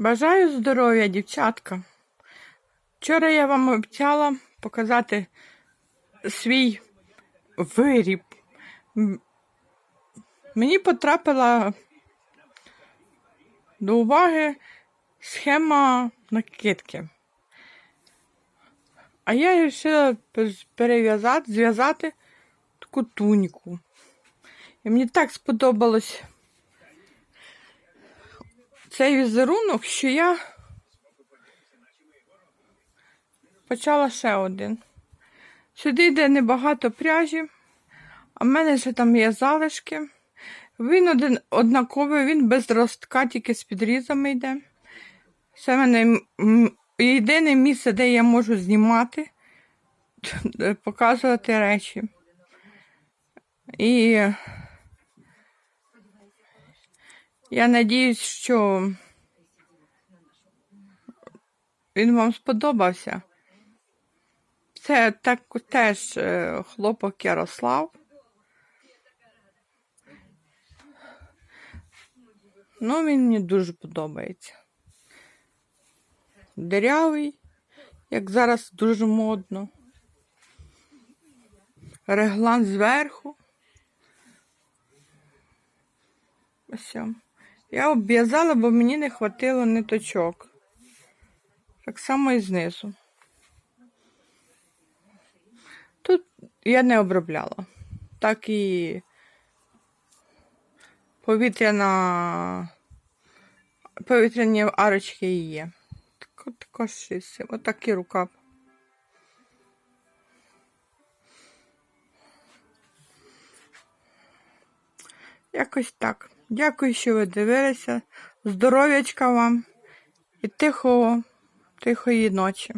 Бажаю здоров'я, дівчатка. Вчора я вам обіцяла показати свій виріб. Мені потрапила до уваги схема накидки. А я вирішила перев'язати, зв'язати таку туніку. І мені так сподобалось цей візерунок, що я почала ще один. Сюди йде небагато пряжі, а в мене ще там є залишки. Він один однаковий, він без ростка, тільки з підрізами йде. Це в мене єдине місце, де я можу знімати, показувати речі. І я надіюсь, що він вам сподобався. Це так теж е, хлопок Ярослав. Ну, він мені дуже подобається. Дирявий, як зараз дуже модно. Реглан зверху. Ось. Я обв'язала, бо мені не хватило ниточок. Так само і знизу. Тут я не обробляла. Так і повітряна повітряні арочки і є. Так, також щось. Отакий рукав. Якось так. Дякую, що ви дивилися. Здоров'ячка вам і тихого, тихої ночі.